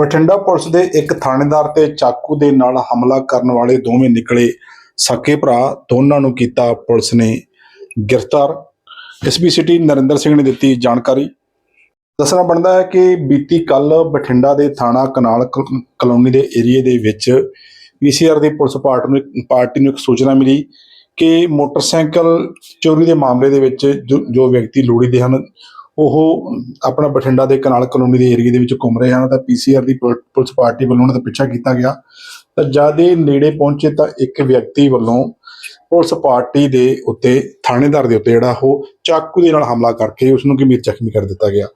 Bathinda police ਦੇ ਇੱਕ ਥਾਣੇਦਾਰ ਤੇ ਚਾਕੂ ਦੇ ਨਾਲ ਹਮਲਾ ਕਰਨ ਵਾਲੇ ਦੋਵੇਂ ਨਿਕਲੇ। ਸਕੇ ਭਰਾ ਦੋਨਾਂ ਨੂੰ ਕੀਤਾ ਪੁਲਿਸ ਨੇ ਗ੍ਰਿਫਤਾਰ। ਐਸਪੀ ਸਿਟੀ ਨਰਿੰਦਰ ਸਿੰਘ ਨੇ ਦਿੱਤੀ ਜਾਣਕਾਰੀ। ਦੱਸਣਾ ਬਣਦਾ ਹੈ ਕਿ ਬੀਤੀ ਕੱਲ ਬਠਿੰਡਾ ਦੇ ਥਾਣਾ ਕਨਾਲ ਕ- ਕਲੋਨੀ ਦੇ ਏਰੀਏ ਦੇ ਵਿੱਚ ਪੀਸੀਆਰ ਦੀ ਪੁਲਿਸ ਪਾਰਟੀ ਨੂੰ ਪਾਰਟੀ ਨੂੰ ਇੱਕ ਸੂਚਨਾ ਮਿਲੀ ਕਿ ਮੋਟਰਸਾਈਕਲ ਚੋਰੀ ਦੇ ਮਾਮਲੇ ਦੇ ਵਿੱਚ ਜੋ ਵਿਅਕਤੀ ਲੋੜੀਦੇ ਹਨ ਉਹ ਆਪਣਾ ਬਠਿੰਡਾ ਦੇ ਕਨਾਲ ਕਲੋਨੀ ਦੇ ਏਰੀਏ ਦੇ ਵਿੱਚ ਘੁੰਮ ਰਹੇ ਹਨ ਤਾਂ ਪੀਸੀਆਰ ਦੀ ਪੁਲ- ਪੁਲਿਸ ਪਾਰਟੀ ਵੱਲੋਂ ਉਹਨਾਂ ਦਾ ਪਿੱਛਾ ਕੀਤਾ ਗਿਆ। ਤਾਂ ਜਦ ਇਹ ਨੇੜੇ ਪਹੁੰਚੇ ਤਾਂ ਇੱਕ ਵਿਅਕਤੀ ਵੱਲੋਂ ਪੁਲਿਸ ਪਾਰਟੀ ਦੇ ਉੱਤੇ, ਥਾਣੇਦਾਰ ਦੇ ਉੱਤੇ ਜਿਹੜਾ ਉਹ ਚਾਕੂ ਦੇ ਨਾਲ ਹਮਲਾ ਕਰਕੇ ਉਸ ਨੂੰ ਗੰਭੀਰ ਜ਼ਖਮੀ ਕਰ ਦਿੱਤਾ ਗਿਆ।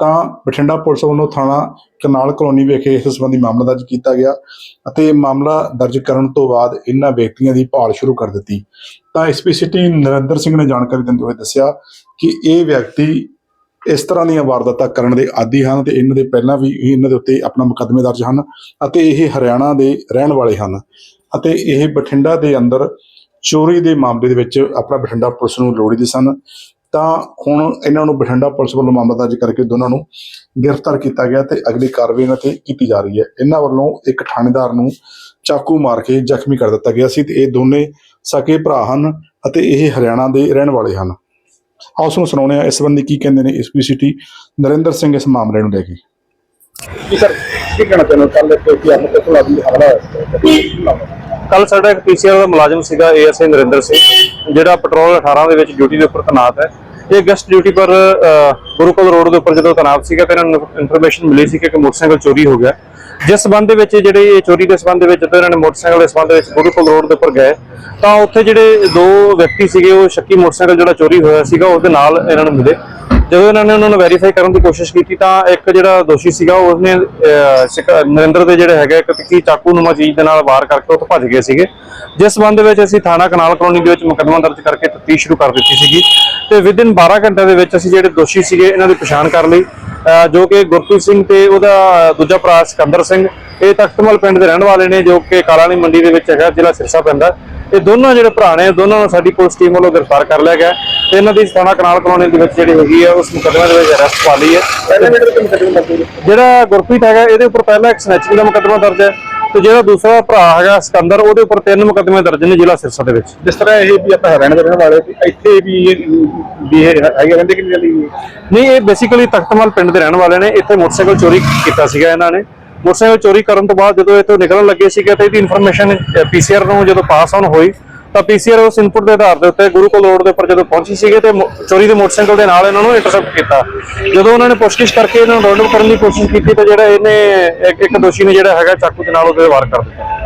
ਤਾਂ ਬਠਿੰਡਾ ਪੁਲਿਸ ਵੱਲੋਂ ਥਾਣਾ ਕਨਾਲ ਕਲੋਨੀ ਵਿਖੇ ਇਸ ਸੰਬੰਧੀ ਮਾਮਲਾ ਦਰਜ ਕੀਤਾ ਗਿਆ ਅਤੇ ਮਾਮਲਾ ਦਰਜ ਕਰਨ ਤੋਂ ਬਾਅਦ ਇਹਨਾਂ ਵਿਅਕਤੀਆਂ ਦੀ ਭਾਲ ਸ਼ੁਰੂ ਕਰ ਦਿੱਤੀ। ਤਾਂ ਐਸਪੀ ਸਿਟੀ ਨਰਿੰਦਰ ਸਿੰਘ ਨੇ ਜਾਣਕਾਰੀ ਦਿੰਦੇ ਹੋਏ ਦੱਸਿਆ ਕਿ ਇਹ ਵਿਅਕਤੀ ਇਸ ਤਰ੍ਹਾਂ ਦੀਆਂ ਵਾਰਦਾਤਾਂ ਕਰਨ ਦੇ ਆਦੀ ਹਨ ਤੇ ਇਹਨਾਂ ਦੇ ਪਹਿਲਾਂ ਵੀ ਇਹਨਾਂ ਦੇ ਉੱਤੇ ਆਪਣਾ ਮੁਕੱਦਮੇ ਦਰਜ ਹਨ ਅਤੇ ਇਹ ਹਰਿਆਣਾ ਦੇ ਰਹਿਣ ਵਾਲੇ ਹਨ ਅਤੇ ਇਹ ਬਠਿੰਡਾ ਦੇ ਅੰਦਰ ਚੋਰੀ ਦੇ ਮਾਮਲੇ ਦੇ ਵਿੱਚ ਆਪਣਾ ਬਠਿੰਡਾ ਪੁਲਿਸ ਨੂੰ ਲੋੜੀਂਦੇ ਸਨ। ਤਾਂ ਹੁਣ ਇਹਨਾਂ ਨੂੰ ਬਠਿੰਡਾ ਪੁਲਿਸ ਵੱਲੋਂ ਮਾਮਲਾ ਦਰਜ ਕਰਕੇ ਦੋਨਾਂ ਨੂੰ ਗ੍ਰਿਫਤਾਰ ਕੀਤਾ ਗਿਆ ਤੇ ਅਗਲੀ ਕਾਰਵਾਈ ਇਹਨਾਂ ਤੇ ਕੀਤੀ ਜਾ ਰਹੀ ਹੈ। ਇਹਨਾਂ ਵੱਲੋਂ ਇੱਕ ਥਾਣੇਦਾਰ ਨੂੰ ਚਾਕੂ ਮਾਰ ਕੇ ਜ਼ਖਮੀ ਕਰ ਦਿੱਤਾ ਗਿਆ ਸੀ ਤੇ ਇਹ ਦੋਨੇ ਸਕੇ ਭਰਾ ਹਨ ਅਤੇ ਇਹ ਹਰਿਆਣਾ ਦੇ ਰਹਿਣ ਵਾਲੇ ਹਨ। ਆਓ ਉਸ ਨੂੰ ਸੁਣਾਉਂਦੇ ਹਾਂ ਇਸ ਸੰਬੰਧੀ ਕੀ ਕਹਿੰਦੇ ਨੇ ਐਸਪੀਸੀਟੀ ਨਰਿੰਦਰ ਸਿੰਘ ਇਸ ਮਾਮਲੇ ਨੂੰ ਲੈ ਕੇ। ਜੀ ਸਰ ਕੀ ਕਹਿਣਾ ਚਾਹੁੰਦੇ ਹੋ? ਕੱਲ ਇੱਕ ਕੀ ਆਪਣੇ ਕੋਲ ਆਦਮੀ ਹਮਲਾ ਹੋਇਆ ਕੱਲ ਸਾਡਾ ਇੱਕ ਪੀਸੀਆਰ ਦਾ ਮੁਲਾਜ਼ਮ ਸੀਗਾ ਏਐਸਏ ਨਰਿੰਦਰ ਸਿੰਘ ਜਿਹੜਾ ਪੈਟਰੋਲ 18 ਦੇ ਵਿੱਚ ਡਿਊਟੀ ਦੇ ਉੱਪਰ ਤੈਨਾਤ ਹੈ। ਇਹ ਗੈਸਟ ਡਿਊਟੀ ਪਰ ਗੁਰੂਕੁਲ ਰੋਡ ਦੇ ਉੱਪਰ ਜਦੋਂ ਤੈਨਾਤ ਸੀਗਾ ਤੇ ਇਹਨਾਂ ਨੂੰ ਇਨਫੋਰਮੇਸ਼ਨ ਮਿਲੀ ਸੀ ਕਿ ਇੱਕ ਮੋਟਰਸਾਈਕਲ ਚੋਰੀ ਹੋ ਗਿਆ। ਜਿਸ ਸੰਬੰਧ ਦੇ ਵਿੱਚ ਜਿਹੜੇ ਇਹ ਚੋਰੀ ਦੇ ਸੰਬੰਧ ਦੇ ਵਿੱਚ ਜਦੋਂ ਇਹਨਾਂ ਨੇ ਮੋਟਰਸਾਈਕਲ ਦੇ ਸੰਬੰਧ ਦੇ ਵਿੱਚ ਗੁਰੂਕੁਲ ਰੋਡ ਦੇ ਉੱਪਰ ਗਏ ਤਾਂ ਉੱਥੇ ਜਿਹੜੇ ਦੋ ਵਿਅਕਤੀ ਸੀਗੇ, ਉਹ ਸ਼ੱਕੀ ਮੋਟਰਸਾਈਕਲ ਜਿਹੜਾ ਚੋਰੀ ਹੋਇਆ ਸੀਗਾ, ਉਹਦੇ ਨਾਲ ਇਹਨਾਂ ਨੂੰ ਮਿਲੇ। ਜਦੋਂ ਇਹਨਾਂ ਨੇ ਉਹਨਾਂ ਨੂੰ ਵੈਰੀਫਾਈ ਕਰਨ ਦੀ ਕੋਸ਼ਿਸ਼ ਕੀਤੀ, ਤਾਂ ਇੱਕ ਜਿਹੜਾ ਦੋਸ਼ੀ ਸੀਗਾ ਉਸਨੇ ਸਿਕ- ਨਰਿੰਦਰ ਦੇ ਜਿਹੜੇ ਹੈਗੇ ਇੱਕ ਤਿੱਖੀ ਚਾਕੂ ਨੂਮਾ ਚੀਜ਼ ਦੇ ਨਾਲ ਵਾਰ ਕਰਕੇ ਉੱਥੋਂ ਭੱਜ ਗਏ ਸੀਗੇ। ਜਿਸ ਸੰਬੰਧ ਵਿੱਚ ਅਸੀਂ ਥਾਣਾ ਕਨਾਲ ਕਲੋਨੀ ਦੇ ਵਿੱਚ ਮੁਕੱਦਮਾ ਦਰਜ ਕਰਕੇ ਤਫਤੀਸ਼ ਸ਼ੁਰੂ ਕਰ ਦਿੱਤੀ ਸੀਗੀ। ਤੇ ਵਿਦਿਨ 12 ਘੰਟਿਆਂ ਦੇ ਵਿੱਚ ਅਸੀਂ ਜਿਹੜੇ ਦੋਸ਼ੀ ਸੀਗੇ, ਇਹਨਾਂ ਦੀ ਪਛਾਣ ਕਰ ਲਈ। ਜੋ ਕਿ ਗੁਰਪ੍ਰੀਤ ਸਿੰਘ ਤੇ ਉਹਦਾ ਦੂਜਾ ਭਰਾ ਸਿਕੰਦਰ ਸਿੰਘ, ਇਹ ਤਖਤਮਲ ਪਿੰਡ ਦੇ ਰਹਿਣ ਵਾਲੇ ਨੇ, ਜੋ ਕਿ ਕਾਲਾਨੀ ਮੰਡੀ ਦੇ ਵਿੱਚ ਹੈਗਾ, ਜ਼ਿਲ੍ਹਾ ਸਿਰਸਾ ਪੈਂਦਾ। ਇਹ ਦੋਨੋਂ ਜਿਹੜੇ ਭਰਾ ਨੇ ਦੋਨਾਂ ਨੂੰ ਸਾਡੀ ਪੁਲਿਸ ਟੀਮ ਵੱਲੋਂ ਗ੍ਰਿਫਤਾਰ ਕਰ ਲਿਆ ਗਿਆ। ਤੇ ਇਹਨਾਂ ਦੀ ਥਾਣਾ ਕਨਾਲ ਕਲੋਨੀ ਦੇ ਵਿੱਚ ਜਿਹੜੀ ਹੈਗੀ ਆ ਉਸ ਮੁਕੱਦਮੇ ਦੇ ਵਿੱਚ ਅਰੈਸਟ ਪਾ ਲਈ ਹੈ। ਜਿਹੜਾ ਗੁਰਪ੍ਰੀਤ ਹੈਗਾ ਇਹਦੇ ਉੱਪਰ ਪਹਿਲਾਂ ਇੱਕ ਸਨੈਚਿੰਗ ਦਾ ਮੁਕੱਦਮਾ ਦਰਜ ਹੈ ਤੇ ਜਿਹੜਾ ਦੂਸਰਾ ਭਰਾ ਹੈਗਾ ਸਿਕੰਦਰ ਉਹਦੇ ਉੱਪਰ ਤਿੰਨ ਮੁਕੱਦਮੇ ਦਰਜ ਨੇ ਜ਼ਿਲ੍ਹਾ ਸਿਰਸਾ ਦੇ ਵਿੱਚ। ਜਿਸ ਤਰ੍ਹਾਂ ਇਹ ਵੀ ਆਪਾਂ ਹਰਿਆਣਾ ਦੇ ਰਹਿਣ ਵਾਲੇ ਸੀ ਇੱਥੇ ਵੀ ਇਹ ਵੀ ਹੈਗੇ ਰਹਿੰਦੇ ਕਿ ਨਹੀਂ? ਨਹੀਂ ਇਹ ਬੇਸਿਕਲੀ ਤਖਤਮਲ ਪਿੰਡ ਦੇ ਰਹਿਣ ਵਾਲੇ ਨੇ ਇੱਥੇ ਮੋਟਰਸਾਈਕਲ ਚੋਰੀ ਕੀਤਾ ਸੀਗਾ ਇਹਨਾਂ ਨੇ। ਮੋਟਰਸਾਈਕਲ ਚੋਰੀ ਕਰਨ ਤੋਂ ਬਾਅਦ ਜਦੋਂ ਇਹ ਤੋਂ ਨਿਕਲਣ ਲੱਗੇ ਸੀਗੇ ਤਾਂ ਇਹਦੀ ਇਨਫੋਰਮੇਸ਼ਨ ਪੀਸੀਆਰ ਨੂੰ ਜਦੋਂ ਪਾਸ ਆਨ ਹੋਈ, ਤਾਂ ਪੀਸੀਆਰ ਉਸ ਇਨਪੁਟ ਦੇ ਆਧਾਰ ਦੇ ਉੱਤੇ ਗੁਰੂ ਗੁਰੂਕੁਲ ਰੋਡ ਦੇ ਉੱਪਰ ਜਦੋਂ ਪਹੁੰਚੀ ਸੀਗੇ ਤੇ ਚੋਰੀ ਦੇ ਮੋਟਰਸਾਈਕਲ ਦੇ ਨਾਲ ਇਹਨਾਂ ਨੂੰ ਇੰਟਰਸੈਪਟ ਕੀਤਾ। ਜਦੋਂ ਉਹਨਾਂ ਨੇ ਪੁੱਛਗਿੱਛ ਕਰਕੇ ਇਹਨਾਂ ਨੂੰ ਰੌਂਡ ਅਪ ਕਰਨ ਦੀ ਕੋਸ਼ਿਸ਼ ਕੀਤੀ, ਤਾਂ ਜਿਹੜਾ ਇਹਨੇ, ਇੱਕ ਇੱਕ ਦੋਸ਼ੀ ਨੇ ਜਿਹੜਾ ਹੈਗਾ ਚਾਕੂ ਦੇ ਨਾਲ ਉਹਦੇ ਵਾਰ ਕਰ ਦਿੱਤਾ।